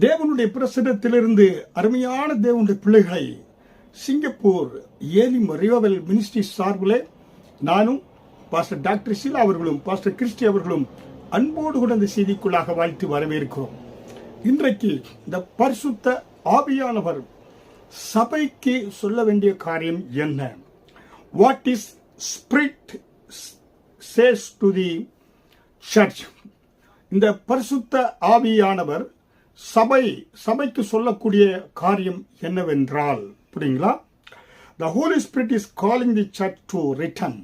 தேவனுடைய பிரசனத்திலிருந்து அருமையான தேவனுடைய பிள்ளைகளை சிங்கப்பூர் ஏலிம் ரிவவல் மினிஸ்ட்ரி சார்பில் நானும் பாஸ்டர் டாக்டர் ஷீலா அவர்களும் பாஸ்டர் கிறிஸ்டி அவர்களும் அன்போடு கூட இந்த செய்திக்குள்ளாக வாழ்த்து வரவேற்கிறோம். இன்றைக்கு இந்த பரிசுத்த ஆவியானவர் சபைக்கு சொல்ல வேண்டிய காரியம் என்ன? What is spirit says to the church இந்த பரிசுத்த ஆவியானவர் சபை சபைக்கு சொல்லக்கூடிய காரியம் என்னவென்றால் புரியுங்களா? The holy spirit is calling the church to return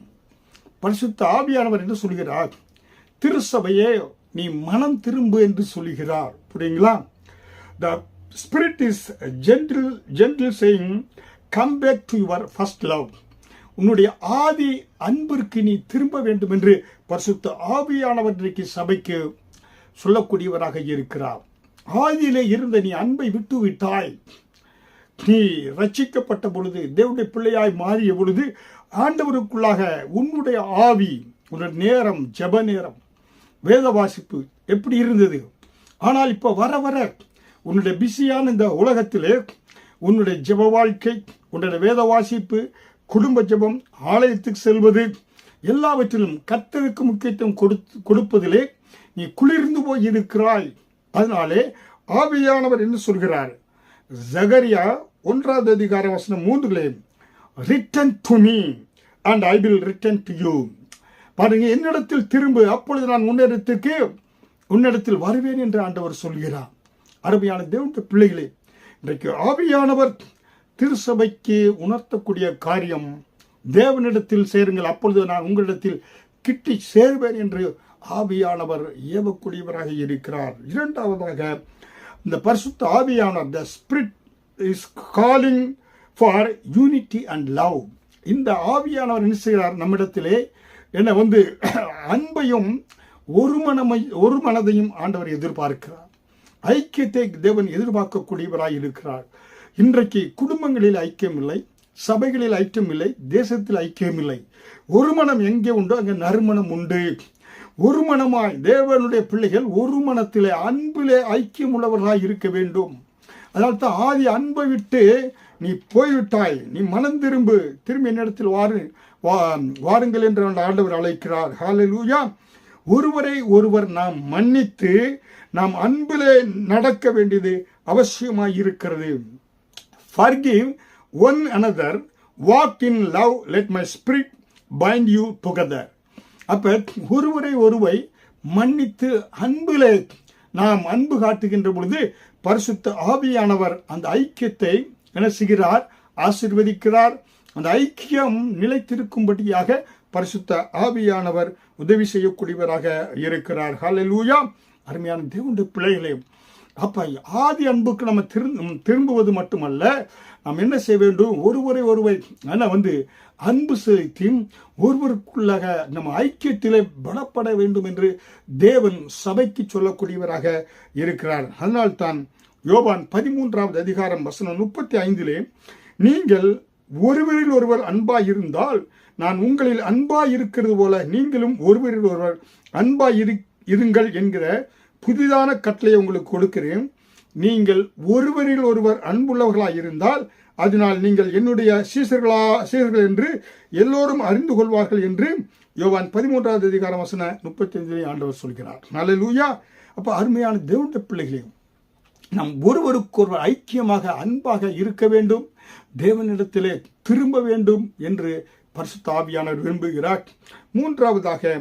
பரிசுத்த ஆவியானவர் என்று சொல்கிறார். திருசபையே நீ மனம் திரும்பு என்று சொல்கிறார். புரியுங்களா? The spirit is gentle gentle saying come back to your first love உன்னுடைய ஆதி அன்பிற்கு நீ திரும்ப வேண்டும் என்று பரிசுத்த ஆவியானவர் இன்றைக்கு சபைக்கு சொல்லக்கூடியவராக இருக்கிறார். ஆதியிலே இருந்த நீ அன்பை விட்டு விட்டாய் நீ ரட்சிக்கப்பட்ட பொழுது தேவனுடைய பிள்ளையாய் மாறிய பொழுது ஆண்டவருக்குள்ளாக உன்னுடைய ஆவி உன்னுடைய நேரம் ஜெப நேரம் வேத வாசிப்பு எப்படி இருந்தது? ஆனால் இப்போ வர வர உன்னுடைய பிஸியான இந்த உலகத்திலே உன்னுடைய ஜெப வாழ்க்கை உன்னுடைய வேத வாசிப்பு குடும்ப ஜெபம் ஆலயத்துக்கு செல்வது எல்லாவற்றிலும் கத்தருக்கு முக்கியத்துவம் கொடுத்து கொடுப்பதிலே நீ குளிர்ந்து போய் இருக்கிறாய் அதனாலே ஆவியானவர் என்று சொல்கிறார். ஜகரியா ஒன்றாவது அதிகார வசனம் மூன்றுலே return to me and I will return to you பாருங்க என்னிடத்தில் திரும்ப அப்பொழுது நான் உன்னிடத்துக்கு உன்னிடத்தில் வருவேன் என்று ஆண்டவர் சொல்கிறார். அருமையான தேவனுடைய பிள்ளைகளே இன்றைக்கு ஆவியானவர் திருசபைக்கு உணர்த்தக்கூடிய காரியம் தேவனிடத்தில் சேருங்கள் அப்பொழுது நான் உங்களிடத்தில் கிட்டி சேர்வேன் என்று ஆவியானவர் ஏவக்கூடியவராக இருக்கிறார். இரண்டாவதாக இந்த பரிசுத்த ஆவியானவர் the spirit is calling for unity and love இந்த ஆவியானவர் என்ன செய்கிறார்? நம்மிடத்திலே என்ன வந்து அன்பையும் ஒரு மனமை ஒரு மனதையும் ஆண்டவர் எதிர்பார்க்கிறார். ஐக்கியத்தை தேவன் எதிர்பார்க்கக்கூடியவராய் இருக்கிறார். இன்றைக்கு குடும்பங்களில் ஐக்கியம் இல்லை சபைகளில் ஐக்கியம் இல்லை தேசத்தில் ஐக்கியம் இல்லை. ஒரு மனம் எங்கே உண்டோ அங்கே நறுமணம் உண்டு. ஒரு மனமாய் தேவனுடைய பிள்ளைகள் ஒரு மனத்திலே அன்பிலே ஐக்கியம் உள்ளவர்களாய் இருக்க வேண்டும். அதனால் தான் ஆதி அன்பை விட்டு நீ போய்விட்டாய். நீ மனம் திரும்பு. திரும்பி என்னிடத்தில் வாரு. வா வாருங்கள் என்று ஆண்டவர் அழைக்கிறார். ஹalleluya. ஒருவரை ஒருவர் நாம் மன்னித்து நாம் அன்பிலே நடக்க வேண்டியது அவசியமாக இருக்கிறது. Forgive one another walk in love let my spirit bind you together அப்போ ஒருவரை ஒருவை மன்னித்து அன்பில் நாம் அன்பு காட்டுகின்ற பொழுது பரிசுத்த ஆவியானவர் அந்த ஐக்கியத்தை என்ன செய்கிறார் ஆசிர்வதிக்கிறார். அந்த ஐக்கியம் நிலைத்திருக்கும்படியாக பரிசுத்த ஆவியானவர் உதவி செய்யக்கூடியவராக இருக்கிறார். ஹalleluya அருமையான தேவனுடைய பிள்ளைகளே அப்போ ஆதி அன்புக்கு நம்ம திரு- திரும்புவது மட்டுமல்ல நாம் என்ன செய்ய வேண்டும்? ஒருவரை ஒருவர் ஆனால் வந்து அன்பு செலுத்தி ஒருவருக்குள்ளாக நம்ம ஐக்கியத்திலே பலப்பட வேண்டும் என்று தேவன் சபைக்கு சொல்லக்கூடியவராக இருக்கிறார். அதனால்தான் யோபான் பதிமூன்றாவது அதிகாரம் வசனம் முப்பத்தி ஐந்திலே நீங்கள் ஒருவரில் ஒருவர் அன்பாய் இருந்தால் நான் உங்களில் அன்பாய் இருக்கிறது போல நீங்களும் ஒருவரில் ஒருவர் அன்பாய் இரு இருங்கள் என்கிற புதிதான கட்டளையை உங்களுக்கு கொடுக்கிறேன். நீங்கள் ஒருவரில் ஒருவர் அன்புள்ளவர்களாக இருந்தால் அதனால் நீங்கள் என்னுடைய சீசர்களா சீசர்கள் என்று எல்லோரும் அறிந்து கொள்வார்கள் என்று யோவான் பதிமூன்றாவது அதிகாரம் வசன முப்பத்தி ஆண்டவர் சொல்கிறார். நல்ல லூயா அப்போ அருமையான தேவனுடைய பிள்ளைகளையும் நாம் ஒருவருக்கொருவர் ஐக்கியமாக அன்பாக இருக்க வேண்டும். தேவனிடத்திலே திரும்ப வேண்டும் என்று பரிசுத்தாவியானவர் விரும்புகிறார். மூன்றாவதாக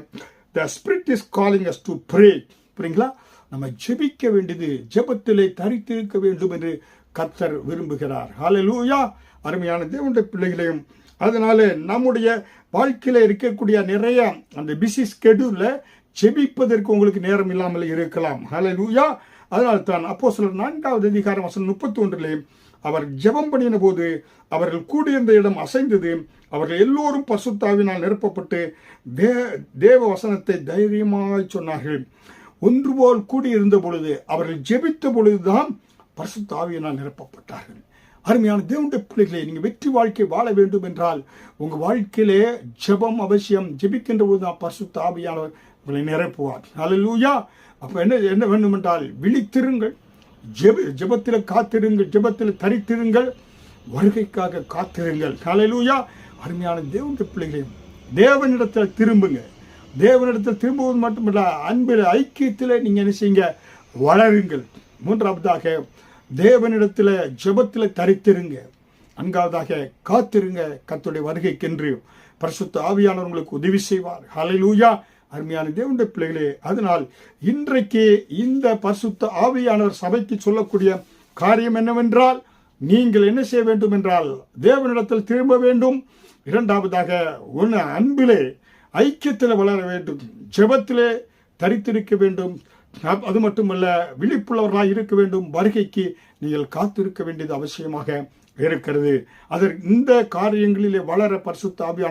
the spirit is calling us to pray புரியுங்களா? நம்ம ஜெபிக்க வேண்டியது ஜெபத்திலே தரித்திருக்க வேண்டும் என்று கர்த்தர் விரும்புகிறார். ஹாலலூயா அருமையான தேவனுடைய பிள்ளைகளையும் அதனால நம்முடைய வாழ்க்கையில் இருக்கக்கூடிய நிறைய அந்த பிஸி ஸ்கெடியூல்ல ஜெபிப்பதற்கு உங்களுக்கு நேரம் இல்லாமல் இருக்கலாம். ஹலலூயா அதனால் தான் அப்போ சிலர் நான்காவது அதிகாரம் வசனம் முப்பத்தி ஒன்றிலே அவர் ஜெபம் பண்ணின போது அவர்கள் கூடியிருந்த இடம் அசைந்தது. அவர்கள் எல்லோரும் பசுத்தாவினால் நிரப்பப்பட்டு தே தேவ வசனத்தை தைரியமாய் சொன்னார்கள். ஒன்றுபோல் கூடியிருந்த பொழுது அவர்கள் ஜெபித்த பொழுதுதான் பரிசுத்தாவியினால் நிரப்பப்பட்டார்கள். அருமையான தேவனுடைய பிள்ளைகளே நீங்கள் வெற்றி வாழ்க்கை வாழ வேண்டும் என்றால் உங்கள் வாழ்க்கையிலே ஜெபம் அவசியம் ஜெபிக்கின்ற போது தான் பரிசுத்த ஆவியானவர் உங்களை நிரப்புவார். அலலூயா அப்போ என்ன என்ன வேண்டும் என்றால் விழித்திருங்கள். ஜெப ஜெபத்தில் காத்திருங்கள் ஜெபத்தில் தரித்திருங்கள் வருகைக்காக காத்திருங்கள். அலலூயா அருமையான தேவனுடைய பிள்ளைகளையும் தேவனிடத்தில் திரும்புங்க. தேவனிடத்தில் திரும்புவது மட்டுமல்ல அன்பில் ஐக்கியத்தில் நீங்கள் என்ன செய்யுங்க? வளருங்கள். மூன்றாவதாக தேவனிடத்தில் ஜெபத்தில் தரித்திருங்க. நான்காவதாக காத்திருங்க. கத்துடைய வருகைக்கென்று பரிசுத்த ஆவியானவர் உங்களுக்கு உதவி செய்வார். ஹalleluya. அருமையான தேவனுடைய பிள்ளைகளே அதனால் இன்றைக்கு இந்த பரிசுத்த ஆவியானவர் சபைக்கு சொல்லக்கூடிய காரியம் என்னவென்றால் நீங்கள் என்ன செய்ய வேண்டும் என்றால் தேவனிடத்தில் திரும்ப வேண்டும். இரண்டாவதாக ஒன்று அன்பிலே ஐக்கியத்தில் வளர வேண்டும் ஜெபத்திலே தரித்திருக்க வேண்டும். அது மட்டுமல்ல விழிப்புள்ளவர்களாக இருக்க வேண்டும். வருகைக்கு நீங்கள் காத்திருக்க வேண்டியது அவசியமாக இருக்கிறது. அதற்கு இந்த காரியங்களிலே வளர பரிசுத்த ஆவியான